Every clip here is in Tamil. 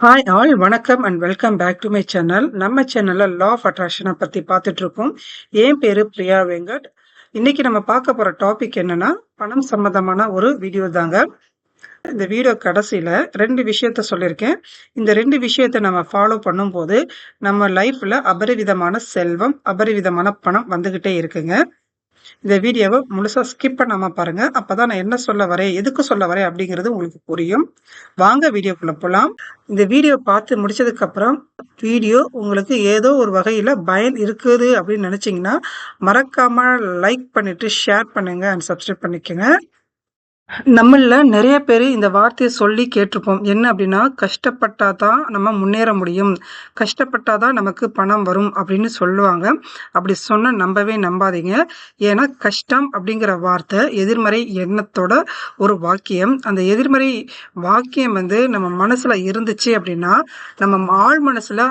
ஹாய் ஆல் வணக்கம் and welcome back to my channel நம்ம சேனல்ல லா ஆஃப் அட்ராக்ஷனை பத்தி பார்த்துட்டு இருக்கோம். என் பேரு பிரியா வெங்கட். இன்னைக்கு நம்ம பார்க்க போற டாபிக் என்னன்னா பணம் சம்பந்தமான ஒரு வீடியோ தாங்க. இந்த வீடியோ கடைசியில ரெண்டு விஷயத்த சொல்லியிருக்கேன். இந்த ரெண்டு விஷயத்த நம்ம ஃபாலோ பண்ணும்போது நம்ம லைஃப்ல அபரிவிதமான செல்வம் அபரிவிதமான பணம் வந்துகிட்டே இருக்குங்க. இந்த வீடியோவை முழுசா ஸ்கிப் பண்ணாம பாருங்க. அப்பதான் நான் என்ன சொல்ல வரேன் எதுக்கு சொல்ல வரேன் அப்படிங்கிறது உங்களுக்கு புரியும். வாங்க வீடியோக்குள்ள போலாம். இந்த வீடியோ பார்த்து முடிச்சதுக்கு அப்புறம் வீடியோ உங்களுக்கு ஏதோ ஒரு வகையில பயன் இருக்குது அப்படின்னு நினைச்சீங்கன்னா மறக்காம லைக் பண்ணிட்டு ஷேர் பண்ணுங்க அண்ட் சப்ஸ்கிரைப் பண்ணிக்கோங்க. நம்மளில் நிறைய பேர் இந்த வார்த்தையை சொல்லி கேட்டிருப்போம். என்ன அப்படின்னா கஷ்டப்பட்டா தான் நம்ம முன்னேற முடியும். கஷ்டப்பட்டா தான் நமக்கு பணம் வரும் அப்படின்னு சொல்லுவாங்க. அப்படி சொன்ன நம்பவே நம்பாதீங்க. ஏன்னா கஷ்டம் அப்படிங்கிற வார்த்தை எதிர்மறை எண்ணத்தோட ஒரு வாக்கியம். அந்த எதிர்மறை வாக்கியம் வந்து நம்ம மனசுல இருந்துச்சு அப்படின்னா நம்ம ஆழ் மனசுல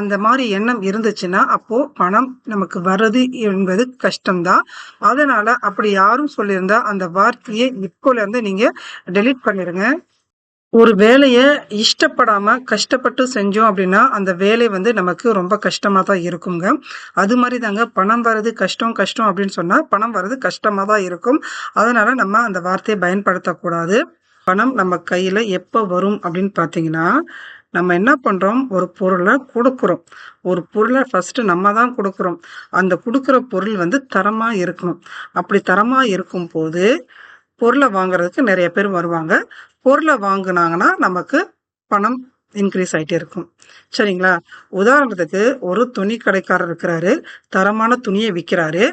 அந்த மாதிரி எண்ணம் இருந்துச்சுன்னா அப்போ பணம் நமக்கு வர்றது என்பது கஷ்டம்தான். அதனால அப்படி யாரும் சொல்லியிருந்தா அந்த வார்த்தையை இப்போல இருந்து நீங்க டெலீட் பண்ணிருங்க. ஒரு வேலையை இஷ்டப்படாம கஷ்டப்பட்டு செஞ்சோம் அப்படின்னா அந்த வேலை வந்து நமக்கு ரொம்ப கஷ்டமா தான் இருக்குங்க. அது மாதிரி தாங்க பணம் வர்றது கஷ்டம் கஷ்டம் அப்படின்னு சொன்னா பணம் வர்றது கஷ்டமா தான் இருக்கும். அதனால நம்ம அந்த வார்த்தையை பயன்படுத்தக்கூடாது. பணம் நம்ம கையில எப்போ வரும் அப்படின்னு பாத்தீங்கன்னா நம்ம என்ன பண்றோம்? ஒரு பொருளை கொடுக்குறோம். ஒரு பொருளை ஃபர்ஸ்ட் நம்ம தான் கொடுக்குறோம். அந்த கொடுக்குற பொருள் வந்து தரமா இருக்கணும். அப்படி தரமா இருக்கும் போது பொருளை வாங்குறதுக்கு நிறைய பேர் வருவாங்க. பொருளை வாங்குனாங்கன்னா நமக்கு பணம் இன்க்ரீஸ் ஆகிட்டே இருக்கும். சரிங்களா? உதாரணத்துக்கு ஒரு துணி கடைக்காரர் இருக்கிறாரு தரமான துணியை விற்கிறாரு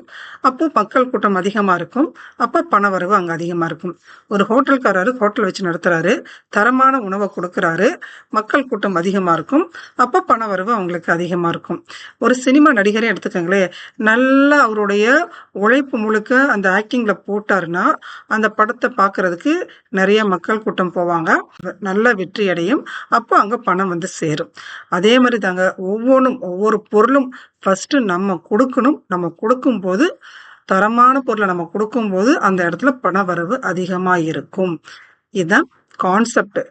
அப்போ மக்கள் கூட்டம் அதிகமாக இருக்கும் அப்போ பண வரவு அங்கே அதிகமாக இருக்கும். ஒரு ஹோட்டல்காரரு ஹோட்டல் வச்சு நடத்துகிறாரு தரமான உணவை கொடுக்குறாரு மக்கள் கூட்டம் அதிகமாக இருக்கும் அப்போ பண வரவு அவங்களுக்கு அதிகமாக இருக்கும். ஒரு சினிமா நடிகரே எடுத்துக்கோங்களேன் நல்லா அவருடைய உழைப்பு முழுக்க அந்த ஆக்டிங்கில் போட்டாருன்னா அந்த படத்தை பார்க்கறதுக்கு நிறைய மக்கள் கூட்டம் போவாங்க. நல்ல வெற்றி அடையும் அப்போ அங்க பணம் வந்து சேரும். அதே மாதிரி தாங்க ஒவ்வொன்றும் ஒவ்வொரு பொருளும் ஃபஸ்ட்டு நம்ம கொடுக்கணும். நம்ம கொடுக்கும்போது தரமான பொருளை நம்ம கொடுக்கும்போது அந்த இடத்துல பண வரவு அதிகமாக இருக்கும். இதுதான் கான்செப்ட்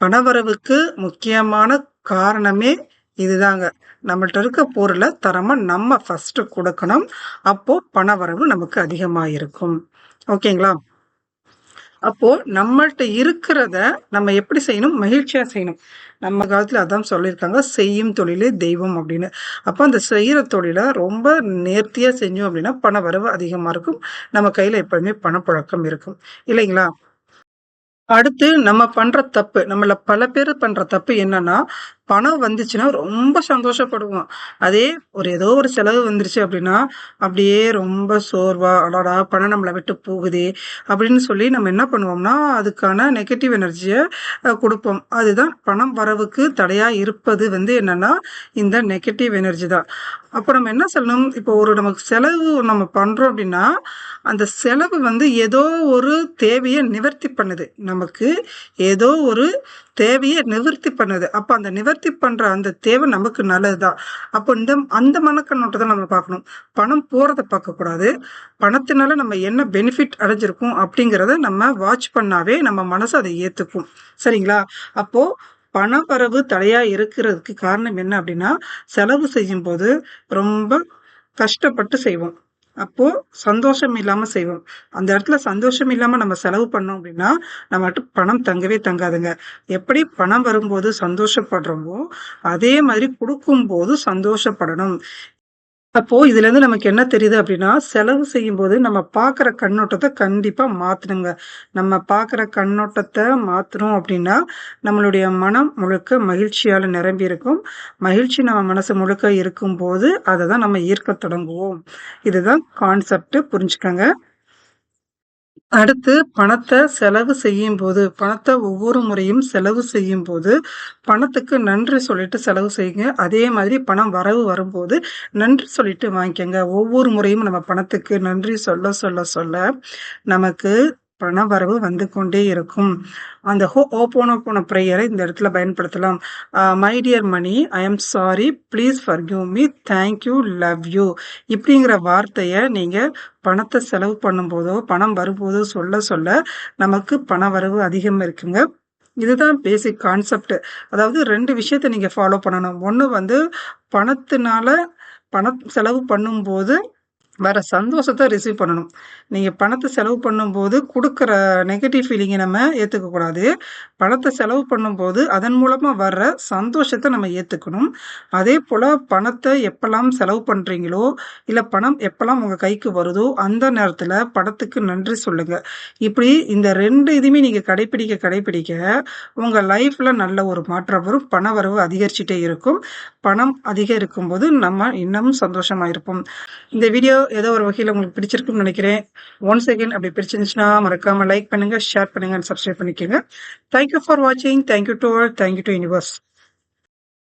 பணவரவுக்கு முக்கியமான காரணமே இதுதாங்க. நம்மள்ட்ட இருக்க பொருளை தரமாக நம்ம ஃபஸ்ட்டு கொடுக்கணும். அப்போது பணவரவு நமக்கு அதிகமாக இருக்கும் ஓகேங்களா? அப்போ நம்மள்ட்ட இருக்கிறத நம்ம எப்படி செய்யணும்? மகிழ்ச்சியா செய்யணும். நம்ம காலத்துல அதான் சொல்லியிருக்காங்க செய்யும் தொழிலே தெய்வம் அப்படின்னு. அப்போ அந்த செய்யற தொழிலை ரொம்ப நேர்த்தியா செஞ்சோம் அப்படின்னா பண வரவு அதிகமா இருக்கும். நம்ம கையில எப்பவுமே பணப்புழக்கம் இருக்கும். இல்லைங்களா? அடுத்து நம்ம பண்ற தப்பு நம்மள பல பேர் பண்ற தப்பு என்னன்னா பணம் வந்துச்சுன்னா ரொம்ப சந்தோஷப்படுவோம். அதே ஒரு ஏதோ ஒரு செலவு வந்துருச்சு அப்படின்னா அப்படியே ரொம்ப சோர்வா அடாடா பணம் நம்மளை விட்டு போகுதே அப்படின்னு சொல்லி நம்ம என்ன பண்ணுவோம்னா அதுக்கான நெகட்டிவ் எனர்ஜியை கொடுப்போம். அதுதான் பணம் வரவுக்கு தடையா இருப்பது வந்து என்னன்னா இந்த நெகட்டிவ் எனர்ஜி தான். அப்போ நம்ம என்ன சொல்லணும்? இப்போ ஒரு நமக்கு செலவு நம்ம பண்றோம் அப்படின்னா அந்த செலவு வந்து ஏதோ ஒரு தேவையை நிவர்த்தி பண்ணுது. நமக்கு ஏதோ ஒரு தேவையை நிவர்த்தி பண்ணுது. அப்போ அந்த நிவர்த்தி பண்ற அந்த தேவை நமக்கு நல்லதுதான். அப்போ இந்த அந்த மனக்கண்ணோட்டத்தை நம்ம பார்க்கணும். பணம் போறதை பார்க்க கூடாது. பணத்தினால நம்ம என்ன பெனிஃபிட் அடைஞ்சிருக்கோம் அப்படிங்கிறத நம்ம வாட்ச் பண்ணாவே நம்ம மனசு அதை ஏத்துக்கும். சரிங்களா? அப்போ பணவரவு தடையா இருக்கிறதுக்கு காரணம் என்ன அப்படின்னா செலவு செய்யும் போது ரொம்ப கஷ்டப்பட்டு செய்வோம். அப்போ சந்தோஷம் இல்லாம செய்வோம். அந்த இடத்துல சந்தோஷம் இல்லாம நம்ம செலவு பண்ணோம் அப்படின்னா நம்மகிட்ட பணம் தங்கவே தங்காதுங்க. எப்படி பணம் வரும்போது சந்தோஷப்படுறோமோ அதே மாதிரி கொடுக்கும்போது சந்தோஷப்படணும். அப்போ இதுல இருந்து நமக்கு என்ன தெரியுது அப்படின்னா செலவு செய்யும் போது நம்ம பாக்குற கண்ணோட்டத்தை கண்டிப்பா மாத்தணுங்க. நம்ம பாக்குற கண்ணோட்டத்தை மாத்தணும் அப்படின்னா நம்மளுடைய மனம் முழுக்க மகிழ்ச்சியால நிரம்பி இருக்கும். மகிழ்ச்சி நம்ம மனசு முழுக்க இருக்கும் போது அதை தான் நம்ம ஈர்க்க தொடங்குவோம். இதுதான் கான்செப்ட் புரிஞ்சுக்கங்க. அடுத்து பணத்தை செலவு செய்யும் போது பணத்தை ஒவ்வொரு முறையும் செலவு செய்யும் போது பணத்துக்கு நன்றி சொல்லிட்டு செலவு செய்யுங்க. அதே மாதிரி பணம் வரவு வரும்போது நன்றி சொல்லிட்டு வாங்கிக்கோங்க. ஒவ்வொரு முறையும் நம்ம பணத்துக்கு நன்றி சொல்ல சொல்ல சொல்ல நமக்கு பண வரவு வந்து கொண்டே இருக்கும். அந்த ஹோ ஓப்போனோ போன ப்ரேயரை இந்த இடத்துல பயன்படுத்தலாம். My dear money I am sorry please forgive me thank you love you இப்படிங்கிற வார்த்தையை நீங்கள் பணத்தை செலவு பண்ணும்போதோ பணம் வரும்போதோ சொல்ல சொல்ல நமக்கு பண வரவு அதிகம் இருக்குங்க. இதுதான் பேசிக் கான்செப்ட் அதாவது ரெண்டு விஷயத்த நீங்கள் ஃபாலோ பண்ணணும். ஒன்று வந்து பணத்தினால பணம் செலவு பண்ணும்போது வர சந்தோஷத்தை ரிசீவ் பண்ணணும். நீங்கள் பணத்தை செலவு பண்ணும்போது கொடுக்குற நெகட்டிவ் ஃபீலிங்கை நம்ம ஏற்றுக்கக்கூடாது பணத்தை செலவு பண்ணும்போது அதன் மூலமாக வர்ற சந்தோஷத்தை நம்ம ஏற்றுக்கணும் அதே போல் பணத்தை எப்போல்லாம் செலவு பண்ணுறீங்களோ இல்லை பணம் எப்போல்லாம் உங்கள் கைக்கு வருதோ அந்த நேரத்தில் பணத்துக்கு நன்றி சொல்லுங்கள் இப்படி இந்த ரெண்டு இதுவுமே நீங்கள் கடைப்பிடிக்க கடைப்பிடிக்க உங்கள் லைஃப்பில் நல்ல ஒரு மாற்றம் வரும் பண வரவு அதிகரிச்சுட்டே இருக்கும். பணம் அதிகரிக்கும் போது நம்ம இன்னமும் சந்தோஷமாக இருப்போம். இந்த வீடியோ ஏதோ ஒரு வகையில் உங்களுக்கு பிடிச்சிருக்குன்னு நினைக்கிறேன். ஒன் செகண்ட் அப்படி பிடிச்சிருந்துச்சுன்னா மறக்காம லைக் பண்ணுங்க ஷேர் பண்ணுங்க சப்ஸ்கிரைப் பண்ணிக்கோங்க. தேங்க்யூ ஃபார் வாட்சிங் thank you to thank you to universe